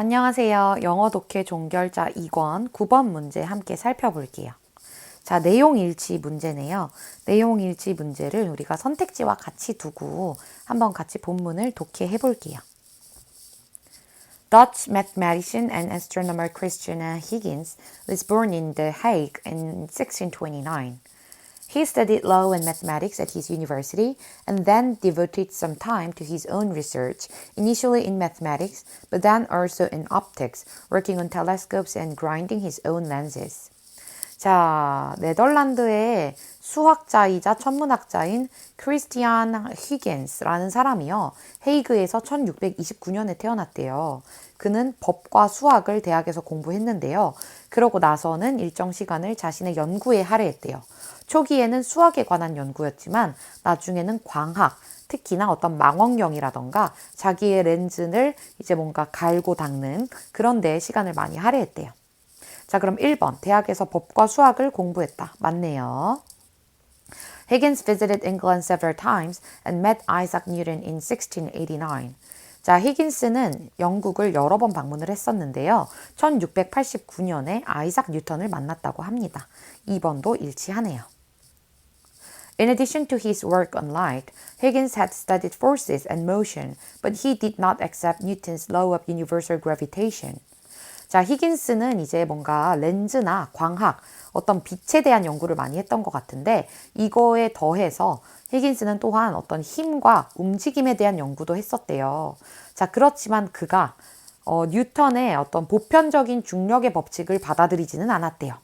안녕하세요. 영어 독해 종결자 2권 9번 문제 함께 살펴볼게요. 자, 내용 일치 문제네요. 내용 일치 문제를 우리가 선택지와 같이 두고 한번 같이 본문을 독해해 볼게요. Dutch mathematician and astronomer Christiana Huygens was born in The Hague in 1629. He studied law and mathematics at his university and then devoted some time to his own research, initially in mathematics, but then also in optics, working on telescopes and grinding his own lenses. 자, 네덜란드의 수학자이자 천문학자인 크리스티안 히겐스라는 사람이요. 헤이그에서 1629년에 태어났대요. 그는 법과 수학을 대학에서 공부했는데요. 그러고 나서는 일정 시간을 자신의 연구에 할애했대요. 초기에는 수학에 관한 연구였지만 나중에는 광학, 특히나 어떤 망원경이라던가 자기의 렌즈를 이제 뭔가 갈고 닦는 그런 데에 시간을 많이 할애했대요. 자, 그럼 1번. 대학에서 법과 수학을 공부했다. 맞네요. Higgins visited England several times and met Isaac Newton in 1689. 자, 히긴스는 영국을 여러 번 방문을 했었는데요. 1689년에 아이삭 뉴턴을 만났다고 합니다. 2번도 일치하네요. In addition to his work on light, Higgins had studied forces and motion, but he did not accept Newton's law of universal gravitation. 자, 히긴스는 이제 뭔가 렌즈나 광학, 어떤 빛에 대한 연구를 많이 했던 것 같은데 이거에 더해서 히긴스는 또한 어떤 힘과 움직임에 대한 연구도 했었대요. 자, 그렇지만 그가 어, 뉴턴의 어떤 보편적인 중력의 법칙을 받아들이지는 않았대요.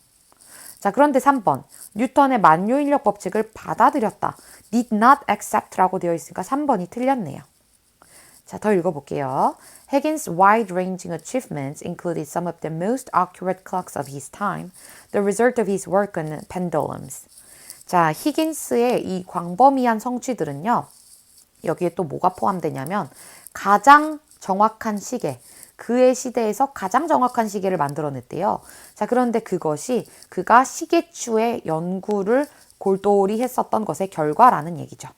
자, 그런데 3번. 뉴턴의 만요인력 법칙을 받아들였다. did not accept라고 되어 있으니까 3번이 틀렸네요. 자, 더 읽어볼게요. Higgins' wide-ranging achievements included some of the most accurate clocks of his time, the result of his work on pendulums. 자, 히긴스의 이 광범위한 성취들은요. 여기에 또 뭐가 포함되냐면 가장 정확한 시계, 그의 시대에서 가장 정확한 시계를 만들어냈대요. 자, 그런데 그것이 그가 시계추의 연구를 골똘히 했었던 것의 결과라는 얘기죠.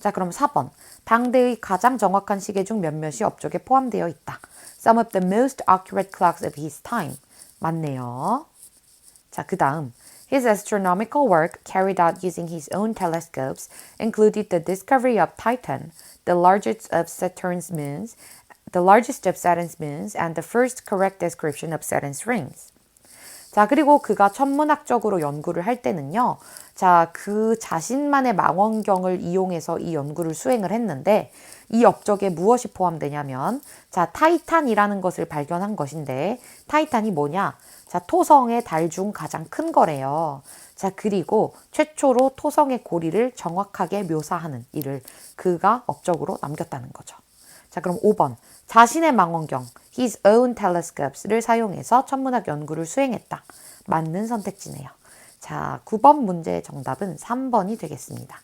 자, 그럼 4번. 당대의 가장 정확한 시계 중 몇몇이 업적에 포함되어 있다. Some of the most accurate clocks of his time. 맞네요. 자, 그 다음. His astronomical work carried out using his own telescopes included the discovery of Titan, the largest of Saturn's moons, the largest of Saturn's moons, and the first correct description of Saturn's rings. 자, 그리고 그가 천문학적으로 연구를 할 때는요. 자, 그 자신만의 망원경을 이용해서 이 연구를 수행을 했는데 이 업적에 무엇이 포함되냐면 자, 타이탄이라는 것을 발견한 것인데 타이탄이 뭐냐? 자, 토성의 달 중 가장 큰 거래요. 자, 그리고 최초로 토성의 고리를 정확하게 묘사하는 일을 그가 업적으로 남겼다는 거죠. 자, 그럼 5번. 자신의 망원경, his own telescopes를 사용해서 천문학 연구를 수행했다. 맞는 선택지네요. 자, 9번 문제의 정답은 3번이 되겠습니다.